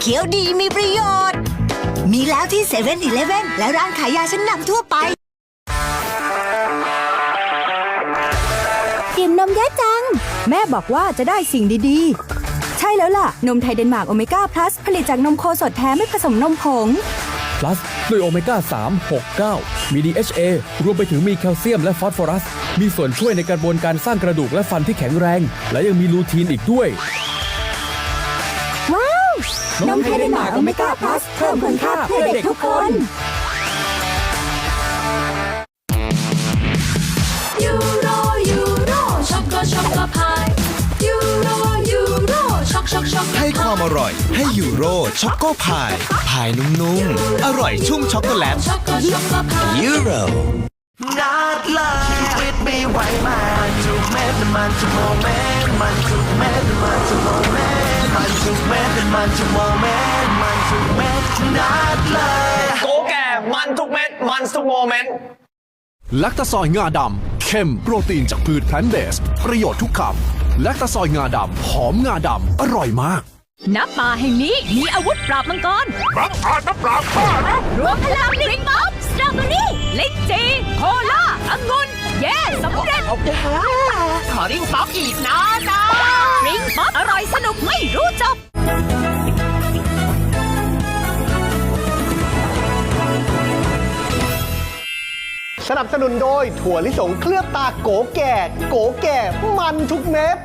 เคี้ยวดีมีประโยชน์ มีแล้วที่เซเว่นอีเลฟเว่นและร้านขายยาชั้นนำทั่วไป ดื่มนมเยอะจัง แม่บอกว่าจะได้สิ่งดีๆ ใช่แล้วล่ะ นมไทยเดนมาร์กโอเมก้าพลัสผลิตจากนมโคสดแท้ไม่ผสมนมผง plus ด้วยโอเมก้า 3 6 9 มี DHA รวมไปถึงมีแคลเซียมและฟอสฟอรัส มีส่วนช่วยในกระบวนการสร้างกระดูกและฟันที่แข็งแรง และยังมีลูทีนอีกด้วยว้าว นมไทยเดนมาร์กโอเมก้าพลัสเพิ่มคุณค่าเพื่อเด็กทุกคนยูโรยูโรช็อกโกช็อกโกพายยูโรยูโรช็อกช็อกช็อกโกให้ความอร่อย ให้ยูโรช็อกโกพายพายนุ่มๆ อร่อยชุ่มช็อกโกแลตช็อกโกช็อกโกพายยูโรนัดเลยชีวิตไม่ไหวมันทุกเม็ดมันทุกโมเมนต์มันทุกเม็ดมันทุกโมเมนต์มันทุกเม็ดมันทุกโมเมนต์มันทุกเม็ดนัดเลย โกแก่ มันทุกเม็ด มันทุกโมเมนต์แลคตาซอยงาดำเข้มโปรตีนจากพืชแพลนต์เบส ประโยชน์ทุกคำแลคตาซอยงาดำหอมงาดำอร่อยมากณป่าแห่งนี้มีอาวุธปราบมังกรรับอาจปราบข้านะรวมพลังริงป๊อปสตรอเบอรี่ลิ้นจีโคลาองุ่นเย้สำเร็จขอริงป๊อปอีกนะนะริงป๊อปอร่อยสนุกไม่รู้จบ สนับสนุนโดยถั่วลิสงเคลือบตาโกแก่ โกแก่มันทุกเม็ด